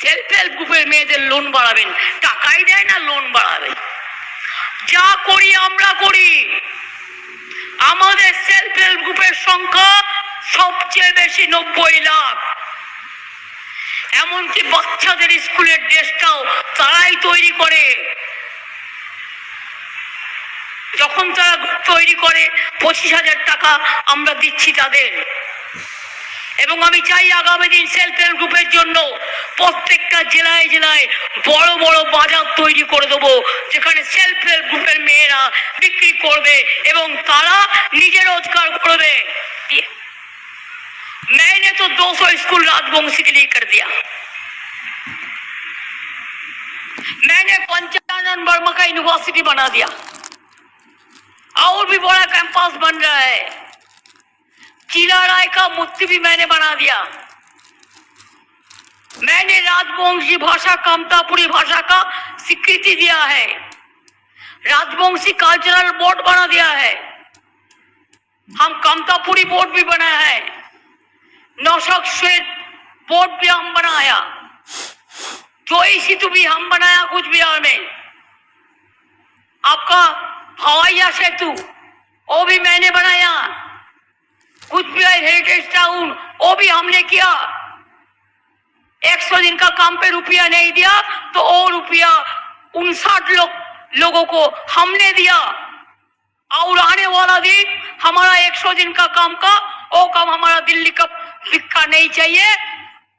Self help গ্রুপের মেয়েদের loan বাড়াবেন। টাকাই দেয় না লোন বাড়াবে যা করি, আমরা করি। আমাদের সেলফ হেল্প গ্রুপের সংখ্যা সবচেয়ে বেশি নব্বই লাখ। এমনকি বাচ্চাদের স্কুলের ড্রেসটাও তারাই তৈরি করে। যখন তারা তৈরি করে, পঁচিশ হাজার টাকা আমরা দিচ্ছি তাদের। এবং আমি চাই আগামী দিন সেলফ হেল্প গ্রুপের জন্য প্রত্যেকটা জেলায় জেলায় বড় বড় বাজার তৈরি করে দেবো যেখানে সেলফ হেল্প গ্রুপের মেয়েরা বিক্রি করবে এবং তারা নিজে রোজগার করবে मैंने तो 200 स्कूल राजवंशी के लिए कर दिया मैंने पंचानन वर्मा का यूनिवर्सिटी बना दिया और भी बड़ा कैंपस बन रहा है चिला राय का मूर्ति भी मैंने बना दिया मैंने राजवंशी भाषा कामतापुरी भाषा का स्वीकृति दिया है राजवंशी कल्चरल बोर्ड बना दिया है हम कामतापुरी बोर्ड भी बनाया है नौशक श्वेत बोर्ड भी हम बनाया जोई सेतु भी हम बनाया कुछ बिहार में आपका हवाईया सेतु वो भी मैंने बनाया कुछ बिहार हेरिटेज टाउन वो भी हमने किया एक सौ दिन का काम पे रुपया नहीं दिया तो वो रुपया उनसाठ लोग लोगों को हमने दिया और आने वाला दिन हमारा 100 दिन का काम का वो काम हमारा दिल्ली का लिखा नहीं चाहिए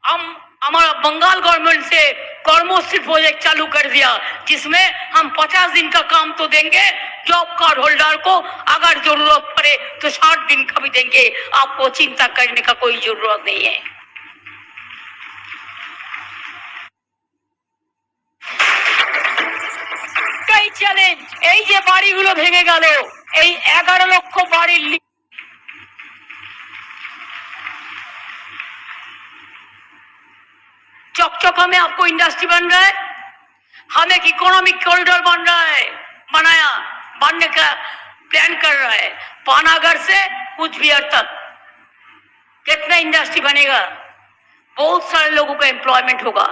हम हमारा बंगाल गवर्नमेंट से कर्मोश्री प्रोजेक्ट चालू कर दिया जिसमें हम 50 दिन का काम तो देंगे जॉब कार्ड होल्डर को अगर जरूरत पड़े तो 60 दिन का भी देंगे आपको चिंता करने का कोई जरूरत नहीं है যে বাড়িগুলো ভেঙে গেল এই এগারো লক্ষ বাড়ির লি- चकचका में आपको इंडस्ट्री बन रहा है हम एक इकोनॉमिक कॉरिडोर बन रहा है बनाया बनने का प्लान कर रहा है पानागढ़ से कुछ बिहार तक कितना इंडस्ट्री बनेगा बहुत सारे लोगों का एम्प्लॉयमेंट होगा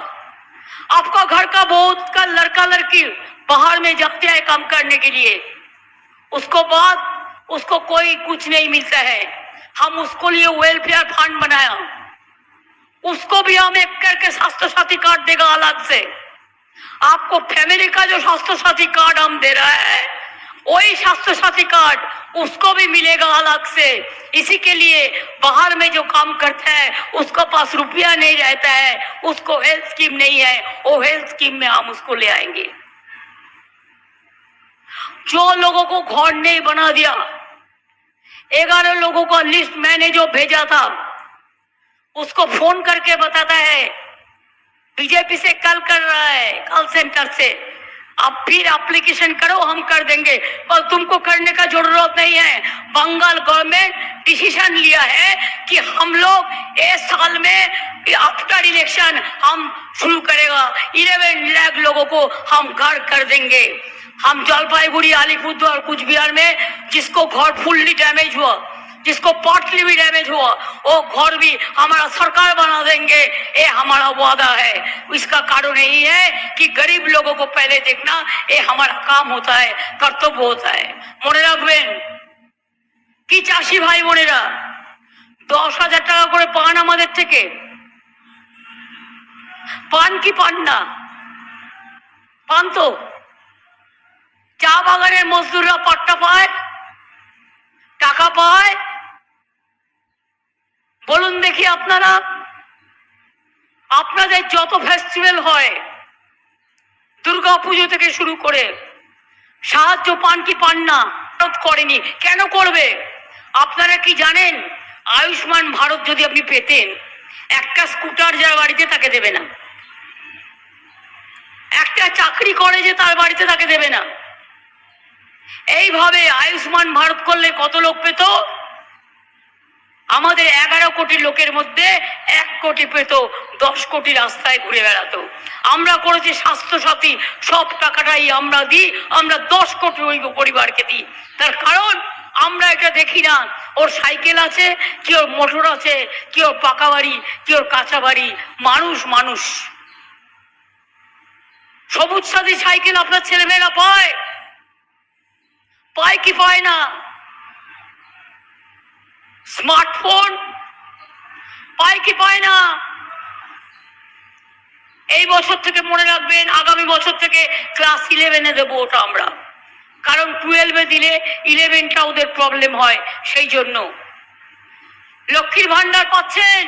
आपका घर का बहुत का लड़का लड़की बाहर में जाते हैं काम करने के लिए। उसको बाद उसको कोई कुछ नहीं मिलता है। हम उसको लिए वेलफेयर फंड बनाया। उसको भी हम एक करके स्वास्थ्य साथी कार्ड देगा अलग से। आपको फैमिली का जो स्वास्थ्य साथी कार्ड हम दे रहा है वही स्वास्थ्य साथी कार्ड उसको भी मिलेगा अलग से। इसी के लिए बाहर में जो काम करता है, उसको पास रुपया नहीं रहता है, उसको हेल्थ स्कीम नहीं है, वो हेल्थ स्कीम में हम उसको ले आएँगे। जो लोगों को घर नहीं बना दिया ग्यारह लोगों का लिस्ट मैंने जो भेजा था, उसको फ़ोन करके बताता है, बीजेपी से कल कर रहा है, कॉल सेंटर से। अब फिर एप्लीकेशन करो, हम कर देंगे। पर तुमको करने का ज़रूरत नहीं है। बंगाल गवर्नमेंट डिसीज़न लिया है कि हम लोग इस साल में आफ्टर इलेक्शन हम शुरू करेगा। इलेवन लाख लोगों को हम घर कर देंगे। हम जलपाईगुड़ी, अलीपुरद्वार कुछ बिहार में जिसको घर फुल्ली डैमेज हुआ। जिसको पार्टली भी डैमेज हुआ वो घर भी हमारा सरकार बना देंगे ये हमारा वादा है इसका कारण यही है कि गरीब लोगों को पहले देखना ये हमारा काम होता है कर्तव्य होता है মনে রাখবেন কি চাষি ভাই বোনেরা দশ হাজার টাকা করে পান আমাদের থেকে পান কি পান না পান তো চা বাগানের মজদুররা পাট্টা পায় টাকা পায় বলুন দেখি আপনারা। আপনাদের যত ফেস্টিভ্যাল হয়, দুর্গা পুজো থেকে শুরু করে, সাহায্য পান কি পান না করেনি, কেন করবে? আপনারা কি জানেন? আয়ুষ্মান ভারত যদি আপনি পেতেন, একটা স্কুটার যার বাড়িতে তাকে দেবে না। একটা চাকরি করে যে তার বাড়িতে তাকে দেবে না। এইভাবে আয়ুষ্মান ভারত করলে কত লোক পেত? আমাদের এগারো কোটি লোকের মধ্যে এক কোটি পেত, দশ কোটি রাস্তায় ঘুরে বেড়াতো। আমরা করেছি স্বাস্থ্য সাথী সব টাকাটাই আমরা দিই, আমরা দশ কোটি ওই পরিবারকে দিই। তার কারণ, আমরা এটা দেখি না। ওর সাইকেল আছে, কি ওর মোটর আছে, কি ওর পাকা বাড়ি, কি ওর কাঁচা বাড়ি। মানুষ মানুষ। সবুজ সাথী সাইকেল আপনার ছেলেমেয়েরা পায়? পায় কি পায় না? স্মার্টফোন? পায় কি পায় না? এই বছর থেকে মনে রাখবেন, আগামী বছর থেকে ক্লাস ইলেভেনে দেবো ওটা আমরা। কারণ টুয়েলভে দিলে ইলেভেনটা ওদের প্রবলেম হয়, সেই জন্য। লক্ষ্মীর ভান্ডার পাচ্ছেন?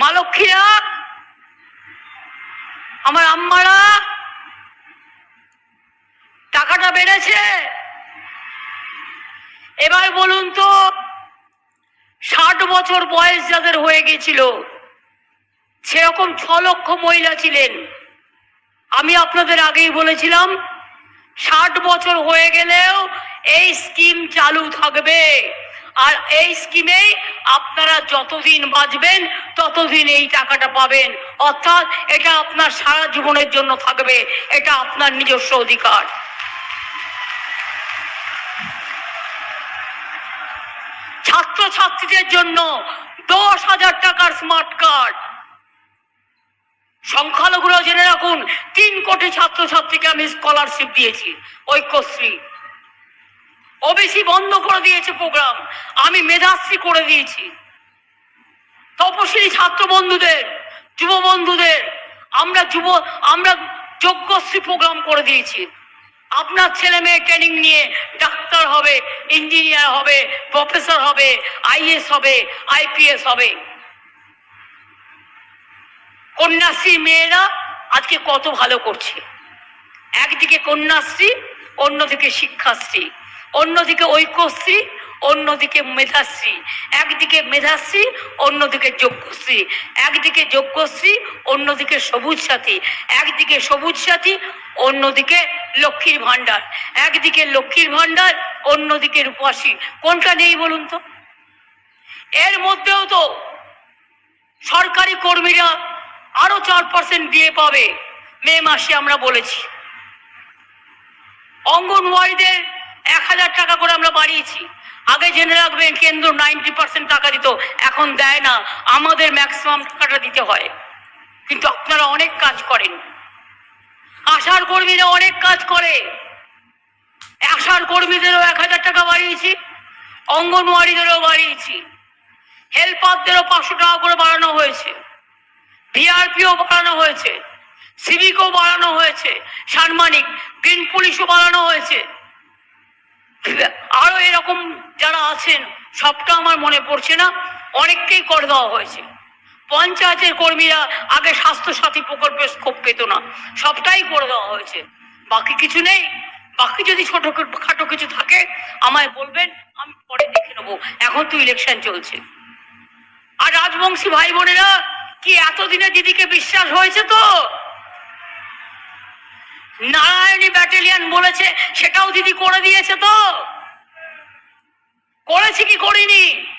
মা লক্ষ্মীরা? আমার আম্মারা টাকাটা বেড়েছে এবার বলুন তো, ষাট বছর বয়স যাদের হয়ে গেছিল, সেরকম ছ লক্ষ মহিলা ছিলেন। আমি আপনাদের আগেই বলেছিলাম, ষাট বছর হয়ে গেলেও এই স্কিম চালু থাকবে। আর এই স্কিমে আপনারা যতদিন বাঁচবেন, ততদিন এই টাকাটা পাবেন। অর্থাৎ এটা আপনার সারা জীবনের জন্য থাকবে, এটা আপনার নিজস্ব অধিকার। ছাত্রছাত্রীদের জন্য দশ হাজার টাকার স্মার্ট কার্ড সংখ্যালঘুরা জেনে রাখুন, তিন কোটি ছাত্রছাত্রীকে আমি স্কলারশিপ দিয়েছি, ঐক্যশ্রী। ওবিসি বন্ধ করে দিয়েছে প্রোগ্রাম আমি মেধাশ্রী করে দিয়েছি। তপশিলি ছাত্র বন্ধুদের যুব বন্ধুদের আমরা যুব, আমরা যোগ্যশ্রী প্রোগ্রাম করে দিয়েছি। আপনার ছেলে মেয়ে ট্রেনিং নিয়ে ডাক্তার হবে ইঞ্জিনিয়ার হবে প্রফেসর হবে আইএস হবে আইপিএস হবে। কন্যাশ্রী মেয়েরা আজকে কত ভালো করছে। একদিকে কন্যাশ্রী, অন্যদিকে শিক্ষাশ্রী, অন্যদিকে ঐক্যশ্রী অন্যদিকে মেধাশ্রী, একদিকে মেধাশ্রী, অন্যদিকে যোগ্যশ্রী, একদিকে যোগ্যশ্রী, অন্যদিকে সবুজ সাথী, একদিকে সবুজ সাথী, অন্যদিকে লক্ষ্মীর ভাণ্ডার, একদিকে লক্ষ্মীর ভাণ্ডার, অন্যদিকে রূপাসী কোনটা নেই বলুন তো? এর মধ্যেও তো সরকারি কর্মীরা আরও চার পার্সেন্ট দিয়ে পাবে, মে মাসে আমরা বলেছি। অঙ্গনওয়াড়িদের এক হাজার টাকা করে আমরা বাড়িয়েছি। আগে জেনে রাখবেন কেন্দ্র নাইনটি পার্সেন্ট টাকা দিত, এখন দেয় না। আমাদের ম্যাক্সিমাম টাকাটা দিতে হয়। কিন্তু আপনারা অনেক কাজ করেন। আশার কর্মীরা অনেক কাজ করে। আশার কর্মীদেরও এক হাজার টাকা বাড়িয়েছি, অঙ্গনওয়াড়িদেরও বাড়িয়েছি। হেল্পারদেরও পাঁচশো টাকা করে বাড়ানো হয়েছে। ভিআরপিও বাড়ানো হয়েছে। সিভিকও বাড়ানো হয়েছে। সাম্মানিক গ্রিন পুলিশও বাড়ানো হয়েছে। আরও এরকম যারা আছেন, সবটা আমার মনে পড়ছে না, অনেককেই করে দেওয়া হয়েছে। পঞ্চায়েতের কর্মীরা আগে স্বাস্থ্য সাথী প্রকল্পের স্কোপ পেত না, সবটাই করে দেওয়া হয়েছে। বাকি কিছু নেই, বাকি যদি ছোট খাটো কিছু থাকে, আমায় বলবেন, আমি পরে দেখে নেব। এখন তো ইলেকশন চলছে। আর রাজবংশী ভাই বোনেরা, কি এতদিনে দিদিকে বিশ্বাস হয়েছে তো? নারায়ণী ব্যাটালিয়ান বলেছে সেটাও দিদি করে দিয়েছে তো। করেছি কি করিনি?